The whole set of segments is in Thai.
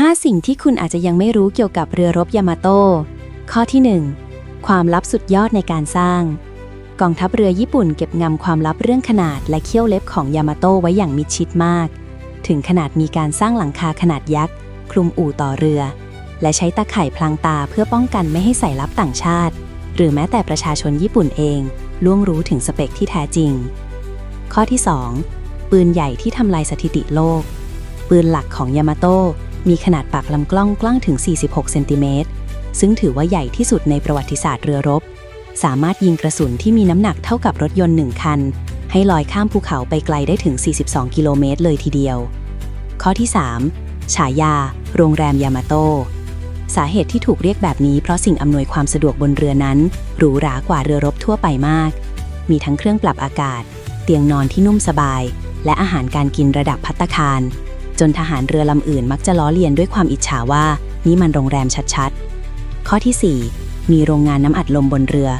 5 สิ่งที่คุณอาจจะยังไม่รู้เกี่ยวกับเรือรบยามาโตข้อที่ 1 ความลับสุดยอดในการสร้าง กองทัพเรือญี่ปุ่นเก็บงำความลับเรื่องขนาดและเขี้ยวเล็บของยามาโตไว้อย่างมิดชิดมาก ถึงขนาดมีการสร้างหลังคาขนาดยักษ์คลุมอู่ต่อเรือ และใช้ตาข่ายพลางตาเพื่อป้องกันไม่ให้ใส่ลับต่างชาติ หรือแม้แต่ประชาชนญี่ปุ่นเองล่วงรู้ถึงสเปคที่แท้จริง ข้อที่ 2 ปืนใหญ่ที่ทำลายสถิติโลก ปืนหลักของยามาโต มีขนาดปากลำกล้องกว้างถึง 46 เซนติเมตร ซึ่งถือว่าใหญ่ที่สุดในประวัติศาสตร์เรือรบ สามารถยิงกระสุนที่มีน้ำหนักเท่ากับรถยนต์หนึ่งคัน ให้ลอยข้ามภูเขาไปไกลได้ถึง 42 กิโลเมตรเลยทีเดียว ข้อที่ 3 ฉายา โรงแรมยามาโตสาเหตุที่ถูกเรียกแบบนี้เพราะสิ่งอำนวยความสะดวกบนเรือนั้นหรูหรากว่าเรือรบทั่วไปมาก มีทั้งเครื่องปรับอากาศ เตียงนอนที่นุ่มสบาย และอาหารการกินระดับพัตตาคาร จนทหารเรือลำอื่นมักจะล้อเลียนด้วยความอิจฉาว่านี่มันโรงแรมชัดๆ ข้อที่ 4 มีโรงงานน้ำอัดลมบนเรือ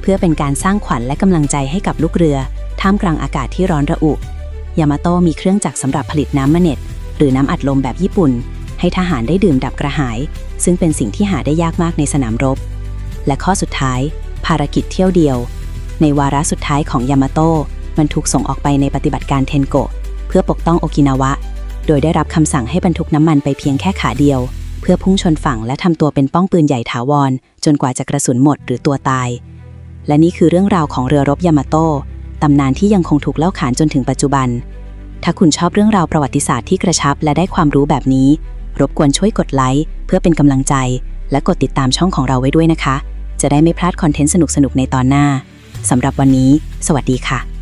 เพื่อเป็นการสร้างขวัญและกำลังใจให้กับลูกเรือ ท่ามกลางอากาศที่ร้อนระอุ ยามาโตมีเครื่องจักรสำหรับผลิตน้ำมะเน็ตหรือน้ำอัดลมแบบญี่ปุ่น ให้ทหารได้ดื่มดับกระหาย ซึ่งเป็นสิ่งที่หาได้ยากมากในสนามรบ และข้อสุดท้าย ภารกิจเที่ยวเดียว ในวาระสุดท้ายของยามาโตมันถูกส่งออกไปในปฏิบัติการเทนโกะเพื่อปกป้องโอกินาวะ โดยได้รับคำสั่งให้บรรทุกน้ำมันไปเพียงแค่ขาเดียว เพื่อพุ่งชนฝั่งและทำตัวเป็นป้องปืนใหญ่ถาวร จนกว่าจะกระสุนหมดหรือตัวตาย และนี่คือเรื่องราวของเรือรบยามาโตตำนานที่ยังคงถูกเล่าขานจนถึงปัจจุบัน ถ้าคุณชอบเรื่องราวประวัติศาสตร์ที่กระชับและได้ความรู้แบบนี้ รบกวนช่วยกดไลค์เพื่อเป็นกำลังใจ และกดติดตามช่องของเราไว้ด้วยนะคะ จะได้ไม่พลาดคอนเทนต์สนุกๆในตอนหน้าสำหรับวันนี้ สวัสดีค่ะ